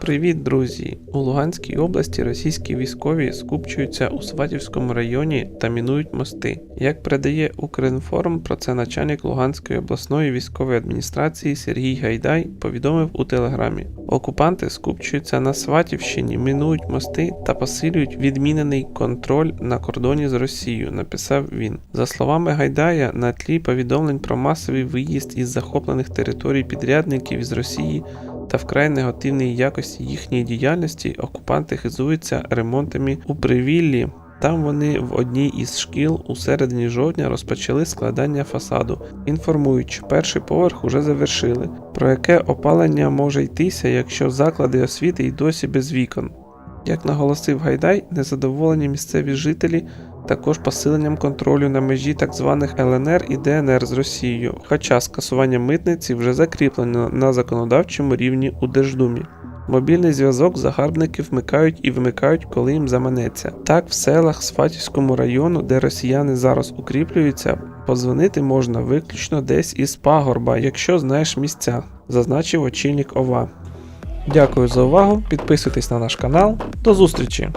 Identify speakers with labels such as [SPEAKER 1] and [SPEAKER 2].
[SPEAKER 1] Привіт, друзі! У Луганській області російські військові скупчуються у Сватівському районі та мінують мости. Як передає Укрінформ, про це начальник Луганської обласної військової адміністрації Сергій Гайдай повідомив у телеграмі. Окупанти скупчуються на Сватівщині, мінують мости та посилюють відмінений контроль на кордоні з Росією, написав він. За словами Гайдая, на тлі повідомлень про масовий виїзд із захоплених територій підрядників із Росії та вкрай негативній якості їхньої діяльності окупанти хизуються ремонтами у привіллі. Там вони в одній із шкіл у середині жовтня розпочали складання фасаду, інформують, що перший поверх уже завершили, про яке опалення може йтися, якщо заклади освіти й досі без вікон. Як наголосив Гайдай, незадоволені місцеві жителі також посиленням контролю на межі так званих ЛНР і ДНР з Росією, хоча скасування митниці вже закріплено на законодавчому рівні у Держдумі. Мобільний зв'язок загарбники вмикають і вимикають, коли їм заманеться. Так, в селах Сватівському району, де росіяни зараз укріплюються, позвонити можна виключно десь із пагорба, якщо знаєш місця, зазначив очільник ОВА. Дякую за увагу, підписуйтесь на наш канал. До зустрічі!